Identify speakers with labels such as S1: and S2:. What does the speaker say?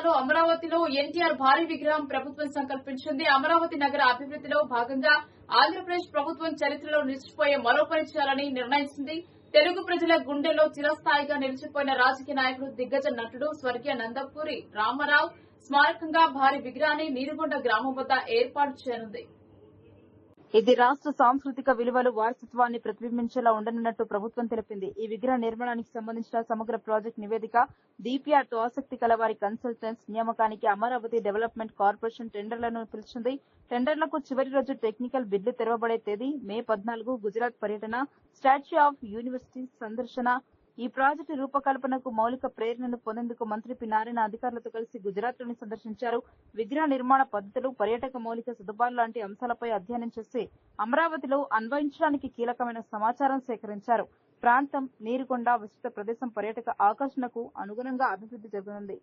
S1: జిల్లాలో అమరావతిలో ఎన్టీఆర్ భారీ విగ్రహం ప్రభుత్వం సంకల్పించింది. అమరావతి నగర అభివృద్దిలో భాగంగా ఆంధ్రప్రదేశ్ ప్రభుత్వం చరిత్రలో నిలిచిపోయే మరో పని చేయాలని నిర్ణయించింది. తెలుగు ప్రజల గుండెల్లో చిరస్థాయిగా నిలిచిపోయిన రాజకీయ నాయకుడు దిగ్గజ నటుడు స్వర్గీయ నందపూరి రామారావు స్మారకంగా భారీ విగ్రహాన్ని నీరుగొండ గ్రామం వద్ద ఏర్పాటు చేయనుంది.
S2: ఇది రాష్ట్ర సాంస్కృతిక విలువలు వారసత్వాన్ని ప్రతిబింబించేలా ఉండనున్నట్టు ప్రభుత్వం తెలిపింది. ఈ విగ్రహ నిర్మాణానికి సంబంధించిన సమగ్ర ప్రాజెక్ట్ నివేదిక డిపిఆర్తో ఆసక్తి కల వారి కన్సల్టెంట్స్ నియామకానికి అమరావతి డెవలప్మెంట్ కార్పొరేషన్ టెండర్లను పిలిచింది. టెండర్లకు చివరి రోజు టెక్నికల్ బిడ్లు తెరవబడే తేదీ మే పద్నాలుగు గుజరాత్ పర్యటన స్టాచ్యూ ఆఫ్ యూనివర్సిటీ సందర్శన ఈ ప్రాజెక్టు రూపకల్పనకు మౌలిక ప్రేరణను పొందేందుకు మంత్రి పి. నారాయణ అధికారులతో కలిసి గుజరాత్లోని సందర్శించారు. విగ్రహ నిర్మాణ పద్ధతులు పర్యాటక మౌలిక సదుపాయాలు లాంటి అంశాలపై అధ్యయనం చేసి అమరావతిలో అన్వయించడానికి కీలకమైన సమాచారం సేకరించారు. ప్రాంతం నీరుకొండ విస్తృత ప్రదేశం పర్యాటక ఆకర్షణకు అనుగుణంగా అభివృద్ధి జరగనుంది.